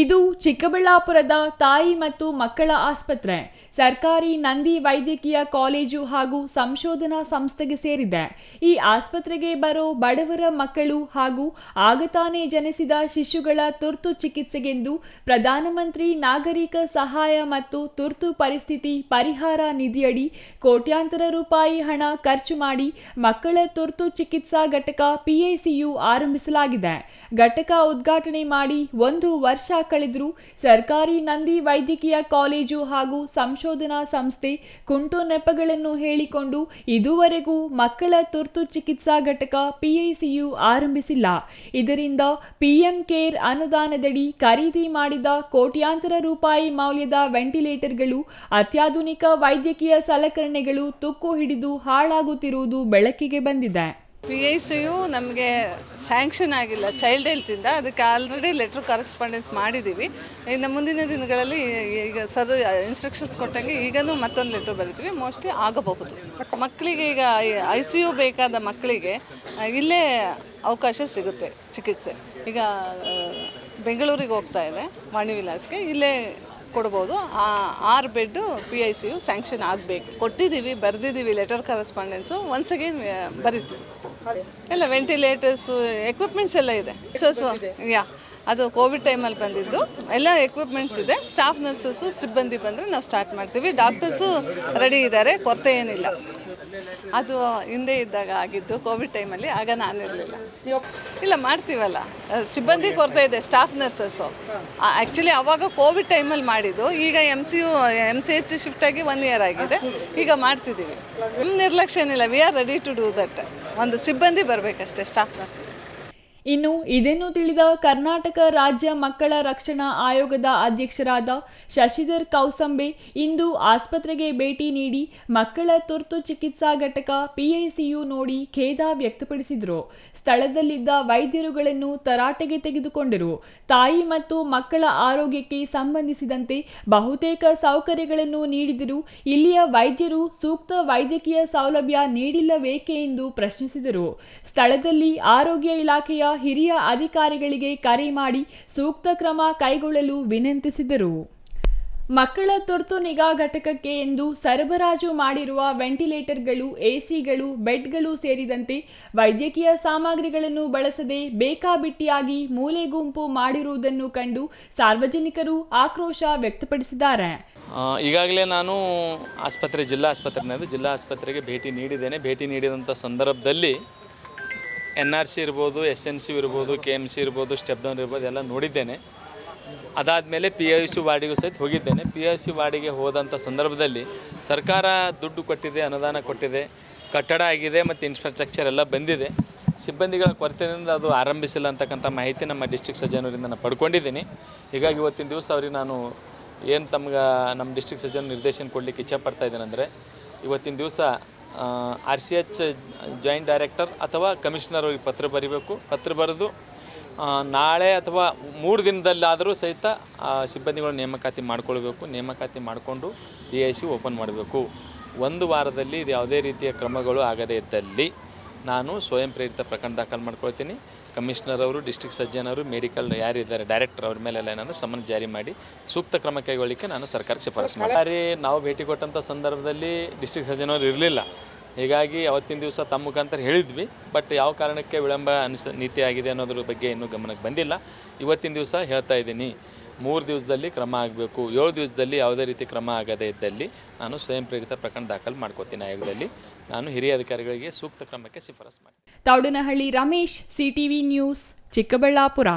Il. ಚಿಕ್ಕಬಳ್ಳಾಪುರದ ತಾಯಿ ಮತ್ತು ಮಕ್ಕಳ ಆಸ್ಪತ್ರೆ, ಸರ್ಕಾರಿ ನಂದಿ ವೈದ್ಯಕೀಯ ಕಾಲೇಜು ಹಾಗೂ ಸಂಶೋಧನಾ ಸಂಸ್ಥೆಗೆ ಸೇರಿದೆ. ಈ ಆಸ್ಪತ್ರೆಗೆ ಬರೋ ಬಡವರ ಮಕ್ಕಳು ಹಾಗೂ ಆಗತಾನೆ ಜನಿಸಿದ ಶಿಶುಗಳ ತುರ್ತು ಚಿಕಿತ್ಸೆಗೆಂದು ಪ್ರಧಾನಮಂತ್ರಿ ನಾಗರಿಕ ಸಹಾಯ ಮತ್ತು ತುರ್ತು ಪರಿಸ್ಥಿತಿ ಪರಿಹಾರ ನಿಧಿಯಡಿ ಕೋಟ್ಯಾಂತರ ರೂಪಾಯಿ ಹಣ ಖರ್ಚು ಮಾಡಿ ಮಕ್ಕಳ ತುರ್ತು ಚಿಕಿತ್ಸಾ ಘಟಕ ಪಿಐಸಿಯು ಆರಂಭಿಸಲಾಗಿದೆ. ಘಟಕ ಉದ್ಘಾಟನೆ ಮಾಡಿ ಒಂದು ವರ್ಷ ಕಳೆದರೂ ಸರ್ಕಾರಿ ನಂದಿ ವೈದ್ಯಕೀಯ ಕಾಲೇಜು ಹಾಗೂ ಸಂಶೋಧನಾ ಸಂಸ್ಥೆ ಕುಂಟು ನೆಪಗಳನ್ನು ಹೇಳಿಕೊಂಡು ಇದುವರೆಗೂ ಮಕ್ಕಳ ತುರ್ತು ಚಿಕಿತ್ಸಾ ಘಟಕ ಪಿಐಸಿಯು ಆರಂಭಿಸಿಲ್ಲ. ಇದರಿಂದ ಪಿಎಂ ಕೇರ್ ಅನುದಾನದಡಿ ಖರೀದಿ ಮಾಡಿದ ಕೋಟ್ಯಾಂತರ ರೂಪಾಯಿ ಮೌಲ್ಯದ ವೆಂಟಿಲೇಟರ್ಗಳು, ಅತ್ಯಾಧುನಿಕ ವೈದ್ಯಕೀಯ ಸಲಕರಣೆಗಳು ತುಕ್ಕು ಹಿಡಿದು ಹಾಳಾಗುತ್ತಿರುವುದು ಬೆಳಕಿಗೆ ಬಂದಿದೆ. ಪಿ ಐ ಸಿಯು ನಮಗೆ ಸ್ಯಾಂಕ್ಷನ್ ಆಗಿಲ್ಲ ಚೈಲ್ಡ್ ಹೆಲ್ತಿಂದ ಅದಕ್ಕೆ ಆಲ್ರೆಡಿ ಲೆಟ್ರ್ ಕರೆಸ್ಪಾಂಡೆನ್ಸ್ ಮಾಡಿದ್ದೀವಿ ಇನ್ನು ಮುಂದಿನ ದಿನಗಳಲ್ಲಿ ಈಗ ಸರ್ ಇನ್ಸ್ಟ್ರಕ್ಷನ್ಸ್ ಕೊಟ್ಟಂಗೆ ಈಗಲೂ ಮತ್ತೊಂದು ಲೆಟ್ರ್ ಬರಿತೀವಿ. ಮೋಸ್ಟ್ಲಿ ಆಗಬಹುದು. ಮಕ್ಕಳಿಗೆ ಈಗ ಐ ಸಿ ಯು ಬೇಕಾದ ಮಕ್ಕಳಿಗೆ ಇಲ್ಲೇ ಅವಕಾಶ ಸಿಗುತ್ತೆ ಚಿಕಿತ್ಸೆ. ಈಗ ಬೆಂಗಳೂರಿಗೆ ಹೋಗ್ತಾ ಇದೆ, ವಾಣಿ ವಿಲಾಸ್ಗೆ. ಇಲ್ಲೇ ಕೊಡ್ಬೋದು. ಆ ಆರು bed P I C U sanction ಆಗಬೇಕು. ಕೊಟ್ಟಿದ್ದೀವಿ, ಬರೆದಿದ್ದೀವಿ ಲೆಟರ್ ಕರೆಸ್ಪಾಂಡೆನ್ಸು ಒನ್ಸ್ ಅಗೇನ್ ಬರೀತೀವಿ. ಎಲ್ಲ ವೆಂಟಿಲೇಟರ್ಸು ಎಕ್ವಿಪ್ಮೆಂಟ್ಸ್ ಎಲ್ಲ ಇದೆ. ಸೊ ಯಾ, ಅದು ಕೋವಿಡ್ ಟೈಮಲ್ಲಿ ಬಂದಿದ್ದು. ಎಲ್ಲ ಎಕ್ವಿಪ್ಮೆಂಟ್ಸ್ ಇದೆ. ಸ್ಟಾಫ್ ನರ್ಸಸ್ಸು ಸಿಬ್ಬಂದಿ ಬಂದರೆ ನಾವು ಸ್ಟಾರ್ಟ್ ಮಾಡ್ತೀವಿ. ಡಾಕ್ಟರ್ಸು ರೆಡಿ ಇದ್ದಾರೆ ಕೊರತೆ ಏನಿಲ್ಲ. ಅದು ಹಿಂದೆ ಇದ್ದಾಗ ಆಗಿದ್ದು ಕೋವಿಡ್ ಟೈಮಲ್ಲಿ ಆಗ ನಾನಿರಲಿಲ್ಲ ಇಲ್ಲ, ಮಾಡ್ತೀವಲ್ಲ. ಸಿಬ್ಬಂದಿ ಕೊರತೆ ಇದೆ ಸ್ಟಾಫ್ ನರ್ಸಸ್ಸು ಆ್ಯಕ್ಚುಲಿ ಅವಾಗ ಕೋವಿಡ್ ಟೈಮಲ್ಲಿ ಮಾಡಿದ್ದು, ಈಗ M C U M C H shift ಆಗಿ ಒನ್ ಇಯರ್ ಆಗಿದೆ. ಈಗ ಮಾಡ್ತಿದ್ದೀವಿ. ನಿಮ್ಮ ನಿರ್ಲಕ್ಷ್ಯ ಏನಿಲ್ಲ we are ready to do that ಒಂದು ಸಿಬ್ಬಂದಿ ಬರಬೇಕಷ್ಟೇ ಸ್ಟಾಫ್ ನರ್ಸಸ್ ಇನ್ನು ಇದನ್ನು ತಿಳಿದ ಕರ್ನಾಟಕ ರಾಜ್ಯ ಮಕ್ಕಳ ರಕ್ಷಣಾ ಆಯೋಗದ ಅಧ್ಯಕ್ಷರಾದ ಶಶಿಧರ್ ಕೌಸಂಬೆ ಇಂದು ಆಸ್ಪತ್ರೆಗೆ ಭೇಟಿ ನೀಡಿ ಮಕ್ಕಳ ತುರ್ತು ಚಿಕಿತ್ಸಾ ಘಟಕ ಪಿಐಸಿಯು ನೋಡಿ ಖೇದ ವ್ಯಕ್ತಪಡಿಸಿದರು. ಸ್ಥಳದಲ್ಲಿದ್ದ ವೈದ್ಯರುಗಳನ್ನು ತರಾಟೆಗೆ ತೆಗೆದುಕೊಂಡರು. ತಾಯಿ ಮತ್ತು ಮಕ್ಕಳ ಆರೋಗ್ಯಕ್ಕೆ ಸಂಬಂಧಿಸಿದಂತೆ ಬಹುತೇಕ ಸೌಕರ್ಯಗಳನ್ನು ನೀಡಿದರೂ ಇಲ್ಲಿಯ ವೈದ್ಯರು ಸೂಕ್ತ ವೈದ್ಯಕೀಯ ಸೌಲಭ್ಯ ನೀಡಿಲ್ಲಬೇಕೆ ಎಂದು ಪ್ರಶ್ನಿಸಿದರು. ಸ್ಥಳದಲ್ಲಿ ಆರೋಗ್ಯ ಇಲಾಖೆಯ ಹಿರಿಯ ಅಧಿಕಾರಿಗಳಿಗೆ ಕರೆ ಮಾಡಿ ಸೂಕ್ತ ಕ್ರಮ ಕೈಗೊಳ್ಳಲು ವಿನಂತಿಸಿದರು. ಮಕ್ಕಳ ತುರ್ತು ನಿಗಾ ಘಟಕಕ್ಕೆ ಎಂದು ಸರಬರಾಜು ಮಾಡಿರುವ ವೆಂಟಿಲೇಟರ್ಗಳು, ಎಸಿಗಳು, ಬೆಡ್ಗಳು ಸೇರಿದಂತೆ ವೈದ್ಯಕೀಯ ಸಾಮಗ್ರಿಗಳನ್ನು ಬಳಸದೆ ಬೇಕಾಬಿಟ್ಟಿಯಾಗಿ ಮೂಲೆ ಗುಂಪು ಮಾಡಿರುವುದನ್ನು ಕಂಡು ಸಾರ್ವಜನಿಕರು ಆಕ್ರೋಶ ವ್ಯಕ್ತಪಡಿಸಿದ್ದಾರೆ. ಈಗಾಗಲೇ ನಾನು ಆಸ್ಪತ್ರೆ, ಜಿಲ್ಲಾ ಆಸ್ಪತ್ರೆ ಜಿಲ್ಲಾ ಆಸ್ಪತ್ರೆಗೆ ಭೇಟಿ ನೀಡಿದ್ದೇನೆ. ಭೇಟಿ ನೀಡಿದಂಥ ಸಂದರ್ಭದಲ್ಲಿ ಎನ್ ಆರ್ ಸಿ ಇರ್ಬೋದು, ಎಸ್ ಎನ್ ಸಿ ಇರ್ಬೋದು, ಕೆ ಎಂ ಸಿ ಇರ್ಬೋದು, ಸ್ಟೆಪ್ ಡೌನ್ ಇರ್ಬೋದು ಎಲ್ಲ ನೋಡಿದ್ದೇನೆ. ಅದಾದಮೇಲೆ ಪಿ ಐ ಸಿ ವಾರ್ಡಿಗೂ ಸಹಿತ ಹೋಗಿದ್ದೇನೆ. ಪಿ ಐ ಸಿ ವಾರ್ಡಿಗೆ ಹೋದಂಥ ಸಂದರ್ಭದಲ್ಲಿ ಸರ್ಕಾರ ದುಡ್ಡು ಕೊಟ್ಟಿದೆ, ಅನುದಾನ ಕೊಟ್ಟಿದೆ, ಕಟ್ಟಡ ಆಗಿದೆ ಮತ್ತು ಇನ್ಫ್ರಾಸ್ಟ್ರಕ್ಚರ್ ಎಲ್ಲ ಬಂದಿದೆ. ಸಿಬ್ಬಂದಿಗಳ ಕೊರತೆಯಿಂದ ಅದು ಆರಂಭಿಸಿಲ್ಲ ಅಂತಕ್ಕಂಥ ಮಾಹಿತಿ ನಮ್ಮ ಡಿಸ್ಟ್ರಿಕ್ಟ್ ಸಜ್ಜನರಿಂದ ನಾನು ಪಡ್ಕೊಂಡಿದ್ದೀನಿ. ಹೀಗಾಗಿ ಇವತ್ತಿನ ದಿವಸ ಅವ್ರಿಗೆ ನಾನು ಏನು ತಮ್ಗೆ ನಮ್ಮ ಡಿಸ್ಟ್ರಿಕ್ಟ್ ಸಜ್ಜನ ನಿರ್ದೇಶನ ಕೊಡಲಿಕ್ಕೆ ಇಚ್ಛೆ ಪಡ್ತಾ ಇದ್ದೇನೆಂದರೆ ಇವತ್ತಿನ ದಿವಸ R C H joint director ಅಥವಾ ಕಮಿಷನರ್ ಅವ್ರಿಗೆ ಪತ್ರ ಬರೀಬೇಕು. ಪತ್ರ ಬರೆದು ನಾಳೆ ಅಥವಾ ಮೂರು ದಿನದಲ್ಲಾದರೂ ಸಹಿತ ಸಿಬ್ಬಂದಿಗಳ ನೇಮಕಾತಿ ಮಾಡ್ಕೊಳ್ಬೇಕು. ನೇಮಕಾತಿ ಮಾಡಿಕೊಂಡು ಪಿ ಐ ಸಿ ಓಪನ್ ಮಾಡಬೇಕು. ಒಂದು ವಾರದಲ್ಲಿ ಇದು ಯಾವುದೇ ರೀತಿಯ ಕ್ರಮಗಳು ಆಗದೇ ಇದ್ದಲ್ಲಿ ನಾನು ಸ್ವಯಂ ಪ್ರೇರಿತ ಪ್ರಕರಣ ದಾಖಲು ಮಾಡ್ಕೊಳ್ತೀನಿ. ಕಮಿಷನರ್ ಅವರು ಡಿಸ್ಟಿಕ್ ಸರ್ಜನ್ ಅವರು, ಮೆಡಿಕಲ್ ಯಾರಿದ್ದಾರೆ ಡೈರೆಕ್ಟರ್ ಅವ್ರ ಮೇಲೆಲ್ಲ ಏನಂದ್ರೆ ಸಮನ್ ಜಾರಿ ಮಾಡಿ ಸೂಕ್ತ ಕ್ರಮ ಕೈಗೊಳ್ಳಿಕ್ಕೆ ನಾನು ಸರ್ಕಾರಕ್ಕೆ ಶಿಫಾರಸು ಮಾಡಿ ನಾವು ಭೇಟಿ ಕೊಟ್ಟಂಥ ಸಂದರ್ಭದಲ್ಲಿ ಡಿಸ್ಟಿಕ್ ಸರ್ಜನ್ ಅವರು ಇರಲಿಲ್ಲ. ಹೀಗಾಗಿ ಅವತ್ತಿನ ದಿವಸ ತಮ್ಮ ಮುಖಾಂತರ ಹೇಳಿದ್ವಿ. ಬಟ್ ಯಾವ ಕಾರಣಕ್ಕೆ ವಿಳಂಬ ಅನಿಸ, ನೀತಿ ಆಗಿದೆ ಅನ್ನೋದ್ರ ಬಗ್ಗೆ ಇನ್ನೂ ಗಮನಕ್ಕೆ ಬಂದಿಲ್ಲ. ಇವತ್ತಿನ ದಿವಸ ಹೇಳ್ತಾ ಇದ್ದೀನಿ. ಮೂರು ದಿವಸದಲ್ಲಿ ಕ್ರಮ ಆಗಬೇಕು. ಏಳು ದಿವಸದಲ್ಲಿ ಯಾವುದೇ ರೀತಿ ಕ್ರಮ ಆಗದೇ ಇದ್ದಲ್ಲಿ ನಾನು ಸ್ವಯಂ ಪ್ರೇರಿತ ಪ್ರಕರಣ ದಾಖಲು ಮಾಡ್ಕೋತೀನಿ ಆಯೋಗದಲ್ಲಿ. ನಾನು ಹಿರಿಯ ಅಧಿಕಾರಿಗಳಿಗೆ ಸೂಕ್ತ ಕ್ರಮಕ್ಕೆ ಶಿಫಾರಸು ಮಾಡ್ತೀನಿ. Thoudanahalli Ramesh, CTV news, Chikkaballapur.